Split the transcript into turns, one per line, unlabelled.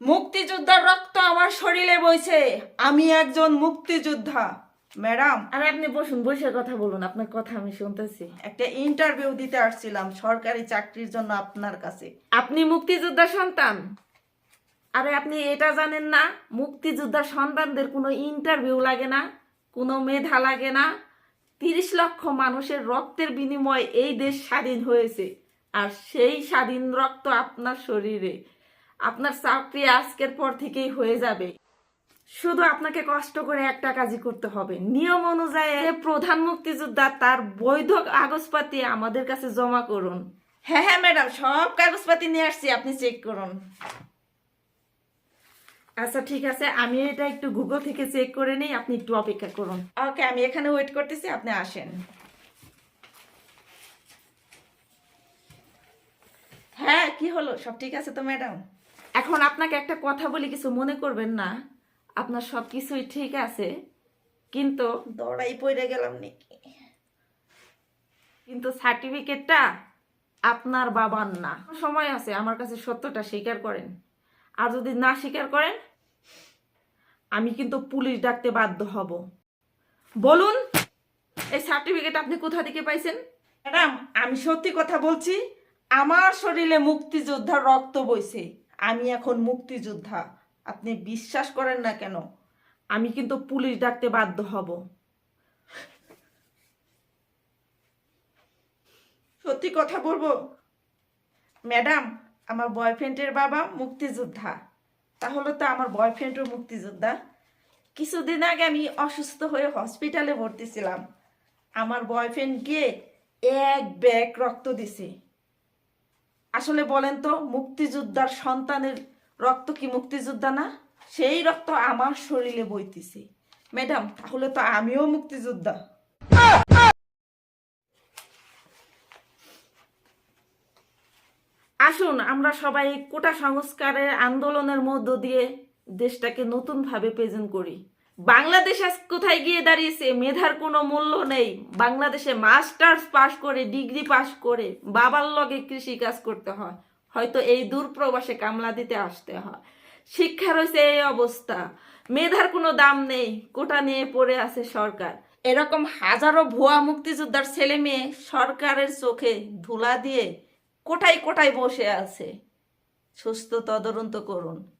মুক্তিযোদ্ধার রক্ত আমার শরীরে বইছে। আমি একজন মুক্তিযোদ্ধা। ম্যাডাম।
আর আপনি বসুন বসে কথা বলুন আপনার কথা আমি শুনতেছি।
একটা ইন্টারভিউ দিতে আসছিলাম সরকারি চাকরির জন্য আপনার কাছে।
আপনি মুক্তিযোদ্ধার সন্তান? আরে আপনি এটা জানেন না মুক্তিযোদ্ধার সন্তানদের কোনো ইন্টারভিউ লাগে না কোনো মেধা লাগে না। তিরিশ লক্ষ মানুষের রক্তের বিনিময়ে এই দেশ স্বাধীন হয়েছে আর সেই স্বাধীন রক্ত আপনার শরীরে। আপনার চাকরি আজকের পর থেকেই হয়ে যাবে। শুধু আপনাকে কষ্ট করে একটা কাজই করতে হবে। নিয়ম অনুযায়ী প্রধান মুক্তিযোদ্ধা, তার বৈধ কাগজপাতি আমাদের কাছে জমা করুন।
হ্যাঁ হ্যাঁ ম্যাডাম, সব কাগজপাতি নিয়ে আসছি, আপনি চেক করুন।
আচ্ছা ঠিক আছে, আমি এটা একটু গুগল থেকে চেক করে নিই, আপনি একটু অপেক্ষা করুন।
ওকে, আমি এখানে ওয়েট করতেছি, আপনি আসেন। হ্যাঁ কি হলো? সব ঠিক আছে তো, ম্যাডাম?
এখন আপনাকে একটা কথা বলি কিছু মনে করবেন না। আপনার সব কিছুই ঠিক আছে কিন্তু
দৌড়াই পড়ে গেলাম নাকি?
কিন্তু সার্টিফিকেটটা আপনার বাবার না। সময় আছে আমার কাছে সত্যটা স্বীকার করেন। আর যদি না স্বীকার করেন আমি কিন্তু পুলিশ ডাকতে বাধ্য হব। বলুন এই সার্টিফিকেট আপনি কোথা থেকে পাইছেন?
ম্যাডাম আমি সত্যি কথা বলছি আমার শরীরে মুক্তিযোদ্ধার রক্ত বইছে। আমি এখন মুক্তিযোদ্ধা। আপনি বিশ্বাস করেন না কেন?
আমি কিন্তু পুলিশ ডাকতে বাধ্য হব।
সত্যি কথা বলব? ম্যাডাম, আমার বয়ফ্রেন্ডের বাবা মুক্তিযোদ্ধা। তাহলে তো আমার বয়ফ্রেন্ডও মুক্তিযোদ্ধা। কিছুদিন আগে আমি অসুস্থ হয়ে হসপিটালে ভর্তি ছিলাম। আমার বয়ফ্রেন্ড গিয়ে এক ব্যাগ রক্ত দিছে। আসলে বলেন তো, মুক্তিযোদ্ধার সন্তানের রক্ত কি মুক্তিযোদ্ধা না? সেই রক্ত আমার শরীরে বইতেছে। ম্যাডাম, তাহলে তো আমিও মুক্তিযোদ্ধা।
আসুন, আমরা সবাই কোটা সংস্কারের আন্দোলনের মধ্য দিয়ে দেশটাকে নতুনভাবে প্রেজেন্ট করি। বাংলাদেশ আজ কোথায় গিয়ে দাঁড়িয়েছে? মেধার কোনো মূল্য নেই। বাংলাদেশে মাস্টার্স পাশ করে, ডিগ্রি পাশ করে বাবার লগে কৃষি কাজ করতে হয়। হয়তো এই দূর প্রবাসে কামলা দিতে আসতে হয়। শিক্ষা রয়েছে এই অবস্থা। মেধার কোনো দাম নেই। কোটা নিয়ে পড়ে আছে সরকার।
এরকম হাজারো ভুয়া মুক্তিযোদ্ধার ছেলে মেয়ে সরকারের চোখে ধুলা দিয়ে কোটায় কোটায় বসে আছে। সুস্থ তদন্ত করুন।